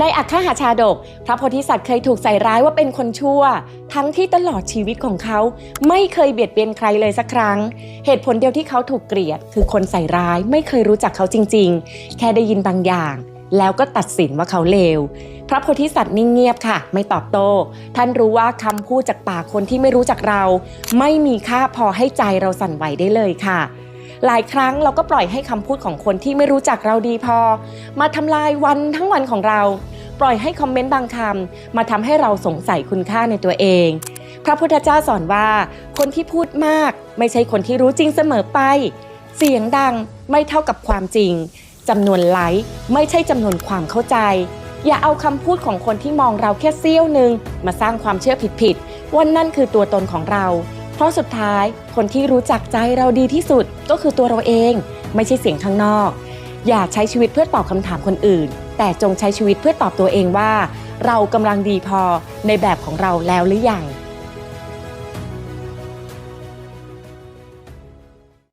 ในอัคคหาชาดก พระโพธิสัตว์เคยถูกใส่ร้ายว่าเป็นคนชั่ว ทั้งที่ตลอดชีวิตของเขา ไม่เคยเบียดเบียนใครเลยสักครั้ง เหตุผลเดียวที่เขาถูกเกลียด คือคนใส่ร้ายไม่เคยรู้จักเขาจริง ๆ แค่ได้ยินบางอย่าง แล้วก็ตัดสินว่าเขาเลว พระโพธิสัตว์นิ่งเงียบค่ะ ไม่ตอบโต้ ท่านรู้ว่าคำพูดจากปากคนที่ไม่รู้จักเรา ไม่มีค่าพอให้ใจเราสั่นไหวได้เลยค่ะ หลายครั้งเราก็ปล่อยให้คำพูดของคนที่ไม่รู้จักเราดีพอ มาทำลายวันทั้งวันของเรา ปล่อยให้คอมเมนต์บางคำมาทำให้เราสงสัยคุณค่าในตัวเอง พระพุทธเจ้าสอนว่า คนที่พูดมาก ไม่ใช่คนที่รู้จริงเสมอไป เสียงดังไม่เท่ากับความจริงจำนวนไลค์ไม่ใช่จำนวนความเข้าใจ อย่าเอาคำพูดของคนที่มองเราแค่เสี้ยวหนึ่งมาสร้างความเชื่อผิดๆว่านั่นคือตัวตนของเรา เพราะสุดท้ายคนที่รู้จักใจเราดีที่สุดก็คือตัวเราเอง ไม่ใช่เสียงข้างนอก อย่าใช้ชีวิตเพื่อตอบคำถามคนอื่น แต่จงใช้ชีวิตเพื่อตอบตัวเองว่า เรากำลังดีพอในแบบของเราแล้วหรือยัง